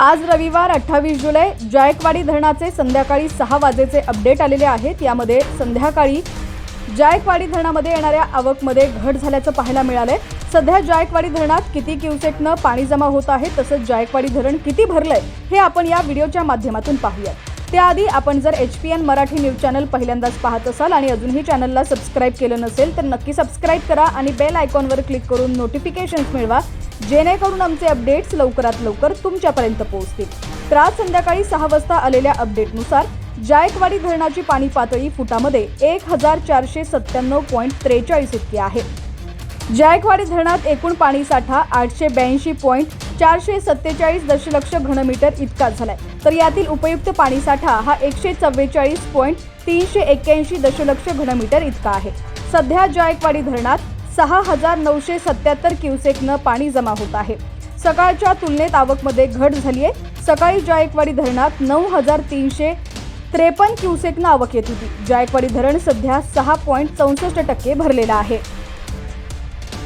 आज रविवार अठ्ठावीस जुलै जायकवाडी धरणाचे संध्याकाळी सहा वाजेचे अपडेट आलेले आहेत. यामध्ये संध्याकाळी जायकवाडी धरणामध्ये येणाऱ्या आवकमध्ये घट झाल्याचं पाहायला मिळालंय. सध्या जायकवाडी धरणात किती क्युसेकनं पाणी जमा होत आहे तसंच जायकवाडी धरण किती भरलंय हे आपण या व्हिडिओच्या माध्यमातून पाहूयात. त्याआधी आपण जर H P N Marathi news channel पहिल्यांदाच पाहत असाल आणि अजूनही चॅनलला सबस्क्राईब केलं नसेल तर नक्की सबस्क्राईब करा आणि बेल आयकॉनवर क्लिक करून नोटिफिकेशन्स मिळवा जेणेकरून आमचे अपडेट्स लवकरात लवकर तुमच्यापर्यंत पोहोचतील. तर आज संध्याकाळी सहा वाजता आलेल्या अपडेटनुसार जायकवाडी धरणाची पाणी पातळी फुटामध्ये एक हजार चारशे सत्त्याण्णव पॉईंट त्रेचाळीस इतकी आहे. जायकवाडी धरणात एकूण पाणीसाठा आठशे ब्याऐंशी पॉईंट चारशे सत्तेचाळीस दशलक्ष घनमीटर इतका झालाय. तर यातील उपयुक्त पाणीसाठा हा एकशे चव्वेचाळीस पॉईंट तीनशे एक्क्याऐंशी दशलक्ष घनमीटर इतका आहे. सध्या जायकवाडी धरणात सहा हजार नऊशे सत्याहत्तर क्युसेकनं पाणी जमा होत आहे. सकाळच्या तुलनेत आवकमध्ये घट झाली आहे सकाळी जायकवाडी धरणात नऊ हजार तीनशे त्रेपन्न क्युसेकनं आवक येत होती. जायकवाडी धरण सध्या सहा पॉईंट चौसष्ट टक्के भरलेलं आहे.